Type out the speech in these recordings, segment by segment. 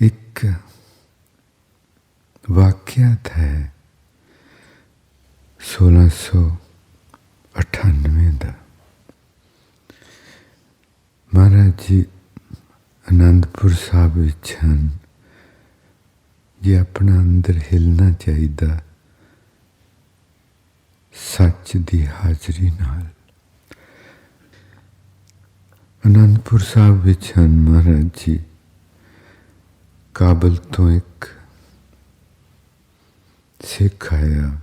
ਇੱਕ ਵਾਕਿਆਤ ਹੈ 1698 ਦਾ। ਮਹਾਰਾਜ ਜੀ ਅਨੰਦਪੁਰ ਸਾਹਿਬ ਵਿੱਚ ਹਨ। ਜੇ ਆਪਣਾ ਅੰਦਰ ਹਿਲਣਾ ਚਾਹੀਦਾ, ਸੱਚ ਦੀ ਹਾਜ਼ਰੀ ਨਾਲ। ਅਨੰਦਪੁਰ ਸਾਹਿਬ ਵਿੱਚ ਹਨ ਮਹਾਰਾਜ ਜੀ। ਕਾਬਲ ਤੋਂ ਇੱਕ ਸਿੱਖ ਆਇਆ।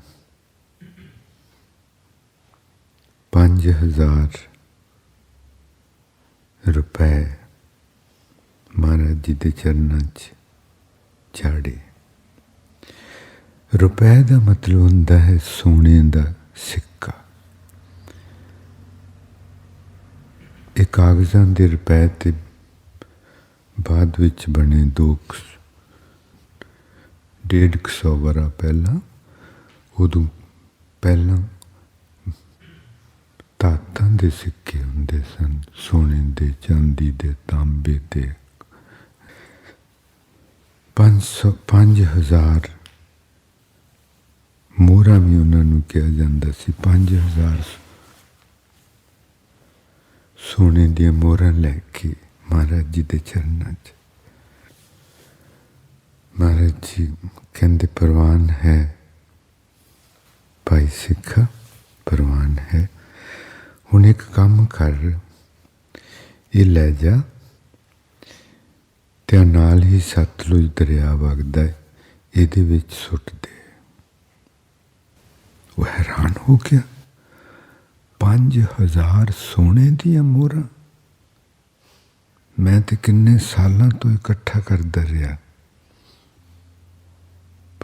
ਪੰਜ ਹਜ਼ਾਰ ਰੁਪਏ ਮਹਾਰਾਜ ਜੀ ਦੇ ਚਰਨਾਂ 'ਚ ਚਾੜੇ। ਰੁਪਏ ਦਾ ਮਤਲਬ ਹੁੰਦਾ ਹੈ ਸੋਨੇ ਦਾ ਸਿੱਕਾ। ਇਹ ਕਾਗਜ਼ਾਂ ਦੇ ਰੁਪਏ ਤੇ ਬਾਅਦ ਵਿੱਚ ਬਣੇ ਦੋ ਕੁ- ਡੇਢ ਕੁ ਸੌ ਵਰਾ ਪਹਿਲਾਂ, ਉਦੋਂ ਪਹਿਲਾਂ ਤਾਤਾਂ ਦੇ ਸਿੱਕੇ ਹੁੰਦੇ ਸਨ, ਸੋਨੇ ਦੇ, ਚਾਂਦੀ ਦੇ, ਤਾਂਬੇ ਦੇ 500 5000 ਮੋਹਰਾਂ ਵੀ ਉਹਨਾਂ ਨੂੰ ਕਿਹਾ ਜਾਂਦਾ ਸੀ 5000 ਸੋਨੇ ਦੀਆਂ ਮੋਹਰਾਂ ਲੈ ਕੇ। ਮਹਾਰਾਜ ਜੀ ਦੇ ਚਰਨਾਂ 'ਚ ਮਹਾਰਾਜ ਜੀ ਕਹਿੰਦੇ ਪ੍ਰਵਾਨ ਹੈ ਭਾਈ ਸਿੱਖਾ ਪ੍ਰਵਾਨ ਹੈ ਹੁਣ ਇੱਕ ਕੰਮ ਕਰ ਇਹ ਲੈ ਜਾ ਤੇ ਨਾਲ ਹੀ ਸਤਲੁਜ ਦਰਿਆ ਵਗਦਾ ਹੈ ਇਹਦੇ ਵਿੱਚ ਸੁੱਟ ਦੇ ਉਹ ਹੈਰਾਨ ਹੋ ਗਿਆ 5000 ਸੋਨੇ ਦੀਆਂ ਮੋਹਰਾਂ ਮੈਂ ਤੇ ਕਿੰਨੇ ਸਾਲਾਂ ਤੋਂ ਇਕੱਠਾ ਕਰਦਾ ਰਿਹਾ।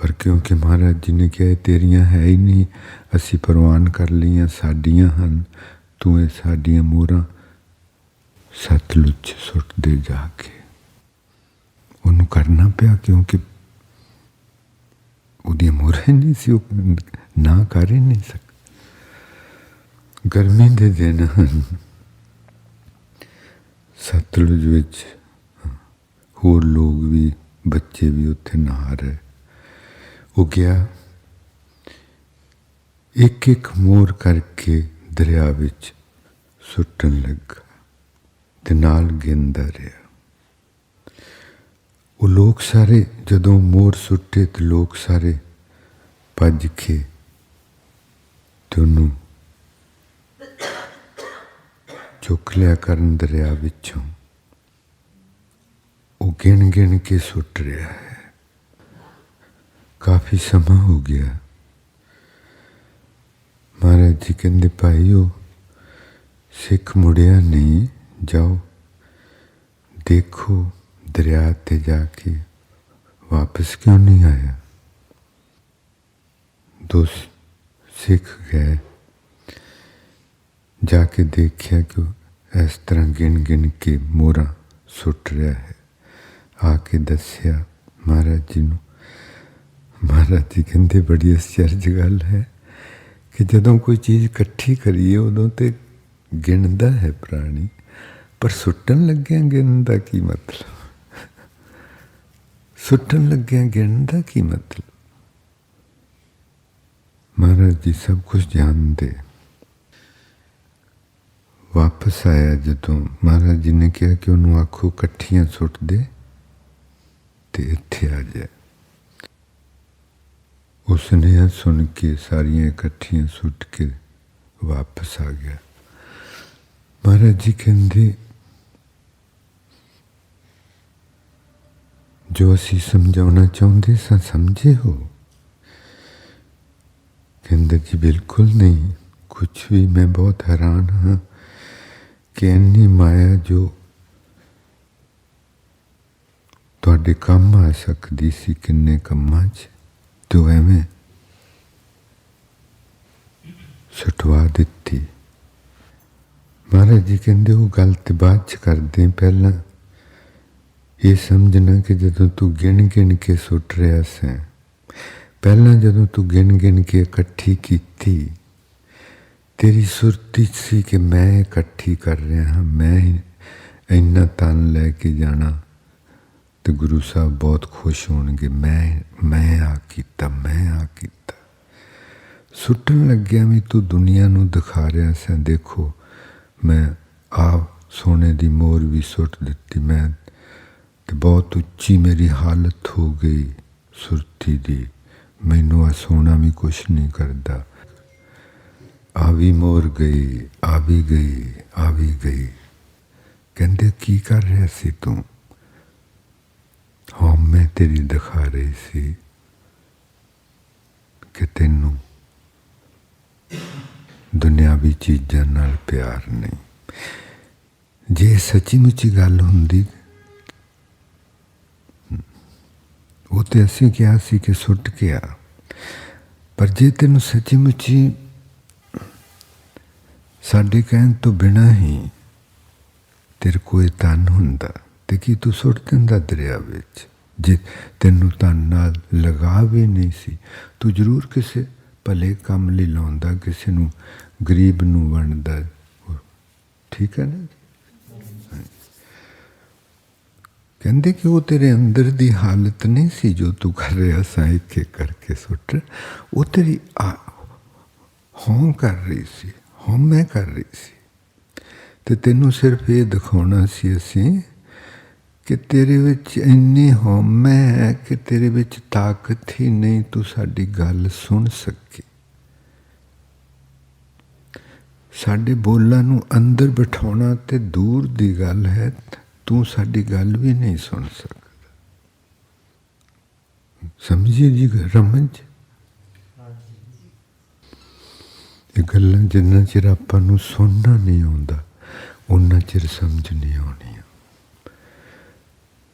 ਪਰ ਕਿਉਂਕਿ ਮਹਾਰਾਜ ਜੀ ਨੇ ਕਿਹਾ ਤੇਰੀਆਂ ਹੈ ਹੀ ਨਹੀਂ, ਅਸੀਂ ਪ੍ਰਵਾਨ ਕਰ ਲਈਆਂ, ਸਾਡੀਆਂ ਹਨ, ਤੂੰ ਇਹ ਸਾਡੀਆਂ ਮੋਹਰਾਂ ਸਤਲੁਜ 'ਚ ਸੁੱਟ ਦੇ ਜਾ ਕੇ। ਉਹਨੂੰ ਕਰਨਾ ਪਿਆ ਕਿਉਂਕਿ ਉਹਦੀਆਂ ਮੋਹਰਾਂ ਨਹੀਂ ਸੀ, ਉਹ ਨਾ ਕਰ ਹੀ ਨਹੀਂ ਸਕ। ਗਰਮੀ ਦੇ ਦਿਨ ਹਨ। ਸਤਲੁਜ ਵਿੱਚ ਹੋਰ ਲੋਕ ਵੀ, ਬੱਚੇ ਵੀ ਉੱਥੇ ਨਹਾ ਰਹੇ। ਉਹ ਗਿਆ ਇੱਕ ਇੱਕ ਮੋਰ ਕਰਕੇ ਦਰਿਆ ਵਿੱਚ ਸੁੱਟਣ ਲੱਗਾ ਤੇ ਨਾਲ ਗਿੰਦਾ ਰਿਹਾ। ਉਹ ਲੋਕ ਸਾਰੇ ਜਦੋਂ ਮੋਰ ਸੁੱਟੇ ਤੇ ਲੋਕ ਸਾਰੇ ਭੱਜ ਕੇ ਤੇ ਉਹਨੂੰ ਚੁੱਕ ਲਿਆ ਕਰਨ ਦਰਿਆ ਵਿੱਚੋਂ। ਉਹ ਗਿਣ ਗਿਣ ਕੇ ਸੁੱਟ ਰਿਹਾ ਹੈ। ਕਾਫੀ ਸਮਾਂ ਹੋ ਗਿਆ। ਮਹਾਰਾਜ ਜੀ ਕਹਿੰਦੇ ਭਾਈਓ ਸਿੱਖ ਮੁੜਿਆ ਨਹੀਂ। ਜਾਓ, ਦੇਖੋ ਦਰਿਆ ਤੇ ਜਾ ਕੇ ਵਾਪਸ ਕਿਉਂ ਨਹੀਂ ਆਇਆ? ਦੋ ਸਿੱਖ ਗਏ। ਜਾ ਕੇ ਦੇਖਿਆ ਕਿ ਉਹ ਇਸ ਤਰ੍ਹਾਂ ਗਿਣ ਗਿਣ ਕੇ ਮੋਰਾ ਸੁੱਟ ਰਿਹਾ ਹੈ। ਆ ਕੇ ਦੱਸਿਆ, ਮਹਾਰਾਜ ਜੀ ਨੂੰ, ਮਹਾਰਾਜ ਜੀ ਕਹਿੰਦੇ, ਬੜੀ ਅਸਚਰਜ ਗੱਲ ਹੈ ਕਿ ਜਦੋਂ ਕੋਈ ਚੀਜ਼ ਇਕੱਠੀ ਕਰੀਏ, ਉਦੋਂ ਤੇ ਗਿਣਦਾ ਹੈ ਪ੍ਰਾਣੀ, ਪਰ ਸੁੱਟਣ ਲੱਗਿਆ ਗਿਣਨ ਦਾ ਕੀ ਮਤਲਬ? ਸੁੱਟਣ ਲੱਗਿਆ ਗਿਣਨ ਦਾ ਕੀ ਮਤਲਬ? ਮਹਾਰਾਜ ਜੀ ਸਭ ਕੁਝ ਜਾਣਦੇ। ਵਾਪਸ ਆਇਆ ਜਦੋਂ ਮਹਾਰਾਜ ਜੀ ਨੇ ਕਿਹਾ ਕਿ ਉਹਨੂੰ ਆਖੋ ਇਕੱਠੀਆਂ ਸੁੱਟ ਦੇ ਤੇ ਇੱਥੇ ਆ ਜਾ। ਉਸਨੇ ਇਹ ਸੁਣ ਕੇ ਸਾਰੀਆਂ ਇਕੱਠੀਆਂ ਸੁੱਟ ਕੇ ਵਾਪਸ ਆ ਗਿਆ। ਮਹਾਰਾਜ ਜੀ ਕਹਿੰਦੇ, ਜੋ ਅਸੀਂ ਸਮਝਾਉਣਾ ਚਾਹੁੰਦੇ ਸਾਂ ਸਮਝੇ ਹੋ। ਕਹਿੰਦੇ ਜੀ ਬਿਲਕੁਲ ਨਹੀਂ ਕੁਝ ਵੀ ਮੈਂ ਬਹੁਤ ਹੈਰਾਨ ਹਾਂ। ਕਿ ਇੰਨੀ ਮਾਇਆ, ਜੋ ਤੁਹਾਡੇ ਕੰਮ ਆ ਸਕਦੀ ਸੀ ਕਿੰਨੇ ਕੰਮਾਂ 'ਚ, ਤੂੰ ਐਵੇਂ ਸੁਟਵਾ ਦਿੱਤੀ। ਮਹਾਰਾਜ ਜੀ ਕਹਿੰਦੇ, ਉਹ ਗੱਲ ਤੇ ਬਾਅਦ ਚ ਕਰਦੇ ਪਹਿਲਾਂ ਇਹ ਸਮਝਣਾ ਕਿ ਜਦੋਂ ਤੂੰ ਗਿਣ ਗਿਣ ਕੇ ਸੁੱਟ ਰਿਹਾ ਸੈਂ, ਪਹਿਲਾਂ ਜਦੋਂ ਤੂੰ ਗਿਣ ਗਿਣ ਕੇ ਇਕੱਠੀ ਕੀਤੀ ਤੇਰੀ ਸੁਰਤੀ 'ਚ ਸੀ ਕਿ ਮੈਂ ਇਕੱਠੀ ਕਰ ਰਿਹਾ ਹਾਂ, ਮੈਂ ਇੰਨਾ ਤਨ ਲੈ ਕੇ ਜਾਣਾ ਤੇ ਗੁਰੂ ਸਾਹਿਬ ਬਹੁਤ ਖੁਸ਼ ਹੋਣਗੇ, ਮੈਂ ਮੈਂ ਆ ਕੀਤਾ, ਮੈਂ ਆ ਕੀਤਾ। ਸੁੱਟਣ ਲੱਗਿਆ ਵੀ ਤੂੰ ਦੁਨੀਆ ਨੂੰ ਦਿਖਾ ਰਿਹਾ ਸੈਂ, ਦੇਖੋ, ਮੈਂ ਆ ਸੋਨੇ ਦੀ ਮੋਰ ਵੀ ਸੁੱਟ ਦਿੱਤੀ, ਮੈਂ ਤੇ ਬਹੁਤ ਉੱਚੀ ਮੇਰੀ ਹਾਲਤ ਹੋ ਗਈ ਸੁਰਤੀ ਦੀ, ਮੈਨੂੰ ਆ ਸੋਨਾ ਵੀ ਕੁਛ ਨਹੀਂ ਕਰਦਾ। ਆ ਵੀ ਮੋਰ ਗਈ ਆ ਵੀ ਗਈ ਆ ਵੀ ਗਈ। ਕਹਿੰਦੇ, ਕੀ ਕਰ ਰਿਹਾ ਸੀ ਤੂੰ? ਹਾਂ, ਮੈਂ ਤੇਰੀ ਦਿਖਾ ਰਹੀ ਸੀ ਕਿ ਤੈਨੂੰ ਦੁਨਿਆਵੀ ਚੀਜ਼ਾਂ ਨਾਲ ਪਿਆਰ ਨਹੀਂ। ਜੇ ਸੱਚੀ ਮੁੱਚੀ ਗੱਲ ਹੁੰਦੀ, ਉਹ ਤੇ ਅਸੀਂ ਕਿਹਾ ਸੀ ਕਿ ਸੁੱਟ ਗਿਆ ਪਰ ਜੇ ਤੈਨੂੰ ਸੱਚੀ ਮੁੱਚੀ ਸਾਡੇ ਕਹਿਣ ਤੋਂ ਬਿਨਾ ਹੀ ਤੇਰੇ ਕੋਈ ਤਨ ਹੁੰਦਾ ਤੇ ਕੀ ਤੂੰ ਸੁੱਟ ਦਿੰਦਾ ਦਰਿਆ ਵਿੱਚ? ਜੇ ਤੈਨੂੰ ਤਨ ਨਾਲ ਲਗਾ ਵੀ ਨਹੀਂ ਸੀ, ਤੂੰ ਜ਼ਰੂਰ ਕਿਸੇ ਭਲੇ ਕੰਮ ਲਈ ਲਾਉਂਦਾ, ਕਿਸੇ ਨੂੰ ਗਰੀਬ ਨੂੰ ਵੰਡਦਾ। ਠੀਕ ਹੈ ਨਾ ਕਹਿੰਦੇ ਕਿ ਉਹ ਤੇਰੇ ਅੰਦਰ ਦੀ ਹਾਲਤ ਨਹੀਂ ਸੀ ਜੋ ਤੂੰ ਕਰ ਰਿਹਾ ਸਾਂ ਇੱਕ ਕਰਕੇ ਸੁੱਟ। ਉਹ ਤੇਰੀ ਹੋਂ ਕਰ ਰਹੀ ਸੀ। ਹਉਮੈ ਕਰ ਰਹੀ ਸੀ। ਤੇ ਤੈਨੂੰ ਸਿਰਫ ਇਹ ਦਿਖਾਉਣਾ ਸੀ ਅਸੀਂ ਕਿ ਤੇਰੇ ਵਿੱਚ ਇੰਨੀ ਹਉਮੈ ਹੈ ਕਿ ਤੇਰੇ ਵਿੱਚ ਤਾਕਤ ਹੀ ਨਹੀਂ ਤੂੰ ਸਾਡੀ ਗੱਲ ਸੁਣ ਸਕੀ। ਸਾਡੇ ਬੋਲਾਂ ਨੂੰ ਅੰਦਰ ਬਿਠਾਉਣਾ ਤੇ ਦੂਰ ਦੀ ਗੱਲ ਹੈ, ਤੂੰ ਸਾਡੀ ਗੱਲ ਵੀ ਨਹੀਂ ਸੁਣ ਸਕਦਾ। ਸਮਝੀਏ ਜੀ ਰਮਨ ਜੀ? ਇਹ ਗੱਲਾਂ ਜਿੰਨਾ ਚਿਰ ਆਪਾਂ ਨੂੰ ਸੁਣਨਾ ਨਹੀਂ ਆਉਂਦਾ ਉਹਨਾਂ ਚਿਰ ਸਮਝ ਨਹੀਂ ਆਉਣੀ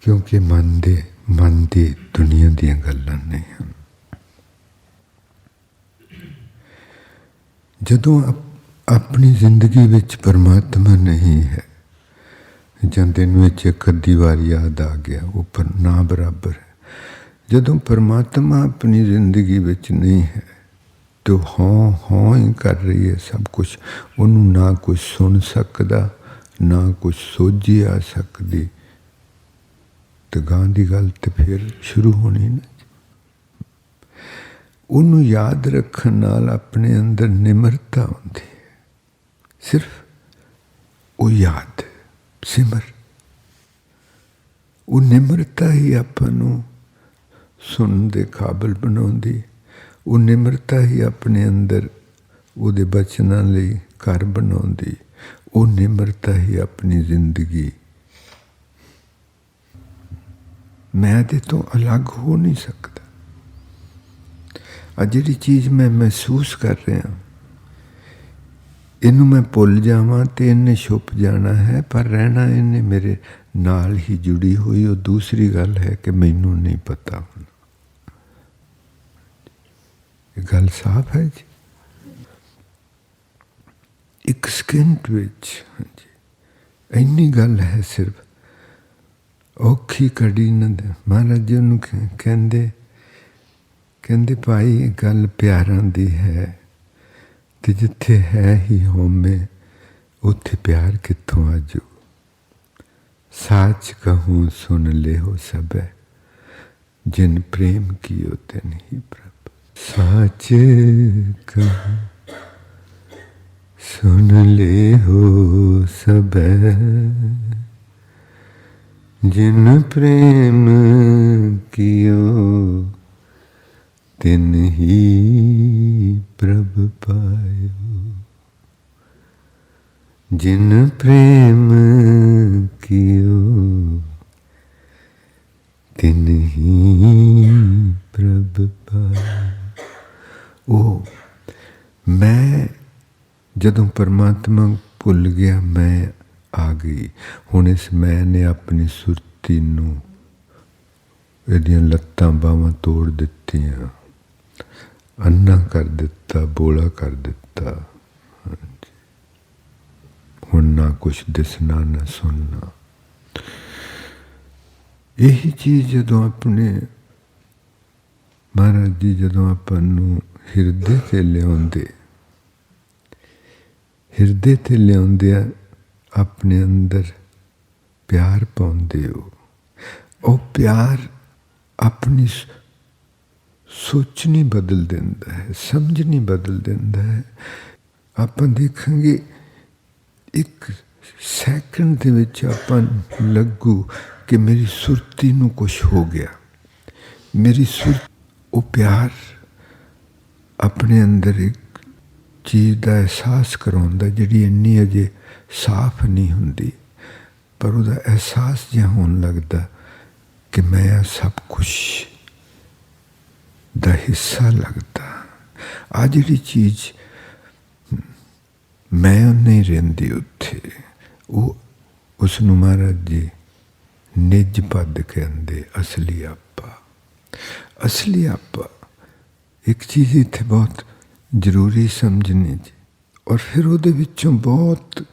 ਕਿਉਂਕਿ ਮਨ ਦੇ ਮਨ ਦੀ ਦੁਨੀਆ ਦੀਆਂ ਗੱਲਾਂ ਨਹੀਂ ਹਨ। ਜਦੋਂ ਆਪਣੀ ਜ਼ਿੰਦਗੀ ਵਿੱਚ ਪਰਮਾਤਮਾ ਨਹੀਂ ਹੈ, ਜਾਂ ਤੈਨੂੰ ਵਿੱਚ ਇੱਕ ਅੱਧੀ ਵਾਰ ਯਾਦ ਆ ਗਿਆ, ਉਹ ਨਾ ਬਰਾਬਰ ਹੈ। ਜਦੋਂ ਪਰਮਾਤਮਾ ਆਪਣੀ ਜ਼ਿੰਦਗੀ ਵਿੱਚ ਨਹੀਂ ਹੈ ਜੋ ਹਾਂ ਹਾਂ ਹੀ ਕਰ ਰਹੀ ਹੈ ਸਭ ਕੁਝ ਉਹਨੂੰ ਨਾ ਕੁਝ ਸੁਣ ਸਕਦਾ, ਨਾ ਕੁਝ ਸੋਝੀ ਆ ਸਕਦੀ। ਤੇ ਗਾਂ ਦੀ ਗੱਲ ਤੇ ਫਿਰ ਸ਼ੁਰੂ ਹੋਣੀ ਨਾ। ਉਹਨੂੰ ਯਾਦ ਰੱਖਣ ਨਾਲ ਆਪਣੇ ਅੰਦਰ ਨਿਮਰਤਾ ਹੁੰਦੀ ਹੈ ਸਿਰਫ ਉਹ ਯਾਦ, ਸਿਮਰ। ਉਹ ਨਿਮਰਤਾ ਹੀ ਆਪਾਂ ਨੂੰ ਸੁਣਨ ਦੇ ਕਾਬਲ ਬਣਾਉਂਦੀ ਉਹ ਨਿਮਰਤਾ ਹੀ ਆਪਣੇ ਅੰਦਰ ਉਹਦੇ ਬਚਨਾਂ ਲਈ ਘਰ ਬਣਾਉਂਦੀ, ਉਹ ਨਿਮਰਤਾ ਹੀ ਆਪਣੀ ਜ਼ਿੰਦਗੀ। ਮੈਂ ਤੇ ਤੋਂ ਅਲੱਗ ਹੋ ਨਹੀਂ ਸਕਦਾ। ਆ ਜਿਹੜੀ ਚੀਜ਼ ਮੈਂ ਮਹਿਸੂਸ ਕਰ ਰਿਹਾ, ਇਹਨੂੰ ਮੈਂ ਭੁੱਲ ਜਾਵਾਂ ਤੇ ਇਹਨੇ ਛੁਪ ਜਾਣਾ ਹੈ, ਪਰ ਰਹਿਣਾ ਇਹਨੇ ਮੇਰੇ ਨਾਲ ਹੀ ਜੁੜੀ ਹੋਈ, ਉਹ ਦੂਸਰੀ ਗੱਲ ਹੈ ਕਿ ਮੈਨੂੰ ਨਹੀਂ ਪਤਾ ਹੁਣ। ਗੱਲ ਸਾਫ਼ ਹੈ ਜੀ। ਇੱਕ ਸਕਿੰਟ ਵਿੱਚ, ਹਾਂਜੀ। ਇੰਨੀ ਗੱਲ ਹੈ ਸਿਰਫ। ਔਖੀ ਕੜੀ ਨਾ ਮਹਾਰਾਜ ਜੀ ਨੂੰ ਕਹਿੰਦੇ ਕਹਿੰਦੇ ਭਾਈ ਇਹ ਗੱਲ ਪਿਆਰਾਂ ਦੀ ਹੈ ਤੇ ਜਿੱਥੇ ਹੈ ਹੀ ਹੋਮੇ ਉੱਥੇ ਪਿਆਰ ਕਿੱਥੋਂ ਆਜੂ ਸਾਚ ਕਹੂੰ ਸੁਨ ਲਿਓ ਸਭੈ, ਜਿਨ ਪ੍ਰੇਮ ਕੀਓ ਤੇ ਨਹੀਂ ਪ੍ਰਭ ਸੱਚ ਕਹੂੰ ਸੁਨ ਲਿਓ ਸਭੈ ਜਿਨ ਪ੍ਰੇਮ ਕੀਓ ਤਿਨ ਹੀ ਪ੍ਰਭ ਪਾਇਓ ਜਿਨ ਪ੍ਰੇਮ ਕੀਓ ਤਿਨ ਹੀ ਪ੍ਰਭ ਪਾਇਓ ਮੈਂ ਜਦੋਂ ਪਰਮਾਤਮਾ ਭੁੱਲ ਗਿਆ, ਮੈਂ ਆ ਗਈ। ਹੁਣ ਇਸ ਮੈਂ ਨੇ ਆਪਣੀ ਸੁਰਤੀ ਨੂੰ ਇਹਦੀਆਂ ਲੱਤਾਂ ਬਾਹਾਂ ਤੋੜ ਦਿੱਤੀਆਂ। ਅੰਨਾ ਕਰ ਦਿੱਤਾ, ਬੋਲਾ ਕਰ ਦਿੱਤਾ। ਹੁਣ ਨਾ ਕੁਛ ਦਿਸਣਾ, ਨਾ ਸੁਣਨਾ। ਇਹੀ ਚੀਜ਼ ਜਦੋਂ ਆਪਣੇ ਮਹਾਰਾਜ ਜੀ ਜਦੋਂ ਆਪਾਂ ਨੂੰ ਹਿਰਦੇ ਤੇ ਲਿਆਉਂਦੇ ਹਿਰਦੇ ਤੇ ਲਿਆਉਂਦਿਆਂ ਆਪਣੇ ਅੰਦਰ ਪਿਆਰ ਪਾਉਂਦੇ ਹੋ। ਉਹ ਪਿਆਰ ਆਪਣੀ ਸ- ਸੋਚ ਨਹੀਂ ਬਦਲ ਦਿੰਦਾ ਹੈ, ਸਮਝ ਨਹੀਂ ਬਦਲ ਦਿੰਦਾ ਹੈ। ਆਪਾਂ ਦੇਖਾਂਗੇ ਇੱਕ ਸੈਕਿੰਡ ਦੇ ਵਿੱਚ ਆਪਾਂ ਲੱਗੂ ਕਿ ਮੇਰੀ ਸੁਰਤੀ ਨੂੰ ਕੁਝ ਹੋ ਗਿਆ। ਮੇਰੀ ਸੁਰ, ਉਹ ਪਿਆਰ ਆਪਣੇ ਅੰਦਰ ਇੱਕ ਚੀਜ਼ ਦਾ ਅਹਿਸਾਸ ਕਰਾਉਂਦਾ ਜਿਹੜੀ ਇੰਨੀ ਅਜੇ ਸਾਫ਼ ਨਹੀਂ ਹੁੰਦੀ, ਪਰ ਉਹਦਾ ਅਹਿਸਾਸ ਜਿਹਾ ਹੋਣ ਲੱਗਦਾ ਕਿ ਮੈਂ ਆ ਸਭ ਕੁਝ ਦਾ ਹਿੱਸਾ ਲੱਗਦਾ। ਆ ਜਿਹੜੀ ਚੀਜ਼ ਮੈਂ ਨਹੀਂ ਰਹਿੰਦੀ ਉੱਥੇ, ਉਹ ਉਸ ਨੂੰ ਮਹਾਰਾਜ ਜੀ ਨਿਜ ਪਦ ਕਹਿੰਦੇ, ਅਸਲੀ ਆਪਾ। ਅਸਲੀ ਆਪਾ, ਇੱਕ ਚੀਜ਼ ਇੱਥੇ ਬਹੁਤ ਜ਼ਰੂਰੀ ਸਮਝਣੀ ਜੀ। ਔਰ ਫਿਰ ਉਹਦੇ ਵਿੱਚੋਂ ਬਹੁਤ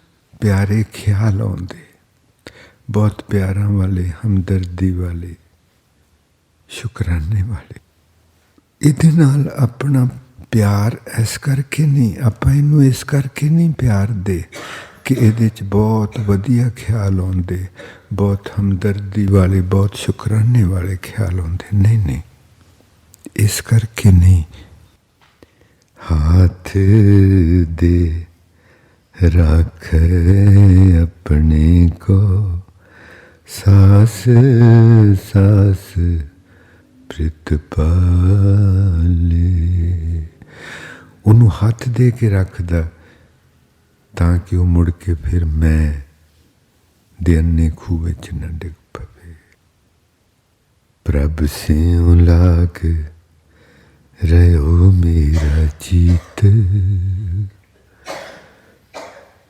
ਪਿਆਰੇ ਖਿਆਲ ਆਉਂਦੇ। ਬਹੁਤ ਪਿਆਰਾਂ ਵਾਲੇ, ਹਮਦਰਦੀ ਵਾਲੇ, ਸ਼ੁਕਰਾਨੇ ਵਾਲੇ। ਇਹਦੇ ਨਾਲ ਆਪਣਾ ਪਿਆਰ ਇਸ ਕਰਕੇ ਨਹੀਂ, ਆਪਾਂ ਇਹਨੂੰ ਇਸ ਕਰਕੇ ਨਹੀਂ ਪਿਆਰ ਦੇ ਕਿ ਇਹਦੇ ਚ ਬਹੁਤ ਵਧੀਆ ਖਿਆਲ ਆਉਂਦੇ, ਬਹੁਤ ਹਮਦਰਦੀ ਵਾਲੇ, ਬਹੁਤ ਸ਼ੁਕਰਾਨੇ ਵਾਲੇ ਖਿਆਲ ਆਉਂਦੇ। ਨਹੀਂ ਨਹੀਂ। ਇਸ ਕਰਕੇ ਨਹੀਂ। ਹੱਥ ਦੇ ਰੱਖ ਆਪਣੇ ਕੋ ਸਾਸ ਸਾਸ ਪ੍ਰਿਤਪਾਲੇ ਉਹਨੂੰ ਹੱਥ ਦੇ ਕੇ ਰੱਖਦਾ ਤਾਂ ਕਿ ਉਹ ਮੁੜ ਕੇ ਫਿਰ ਮੈਂ ਦੇ ਅੰਨੇ ਖੂਹ ਵਿੱਚ ਨਾ ਡਿੱਗ ਪਵੇ ਪ੍ਰਭ ਸਿਉ ਲਾਗੇ ਰਹਿਓ ਮੇਰਾ ਚੀਤ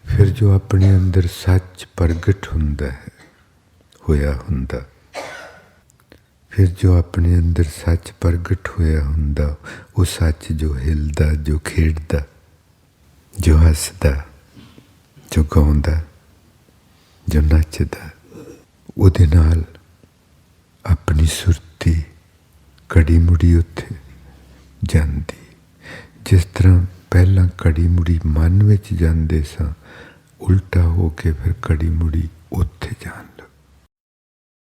ਫਿਰ ਜੋ ਆਪਣੇ ਅੰਦਰ ਸੱਚ ਪ੍ਰਗਟ ਹੁੰਦਾ ਹੈ ਹੋਇਆ ਹੁੰਦਾ ਫਿਰ ਜੋ ਆਪਣੇ ਅੰਦਰ ਸੱਚ ਪ੍ਰਗਟ ਹੋਇਆ ਹੁੰਦਾ ਉਹ ਸੱਚ ਜੋ ਹਿਲਦਾ ਜੋ ਖੇਡਦਾ ਜੋ ਹੱਸਦਾ ਜੋ ਗਾਉਂਦਾ ਜੋ ਨੱਚਦਾ ਉਹਦੇ ਨਾਲ ਆਪਣੀ ਸੁਰਤੀ ਕੜੀ ਮੁੜੀ ਉੱਥੇ ਜਾਂਦੀ। ਜਿਸ ਤਰ੍ਹਾਂ ਪਹਿਲਾਂ ਕੜੀ ਮੁੜੀ ਮਨ ਵਿੱਚ ਜਾਂਦੇ ਸਾਂ, ਉਲਟਾ ਹੋ ਕੇ ਫਿਰ ਕੜੀ ਮੁੜੀ ਉੱਥੇ ਜਾਂਦੀ।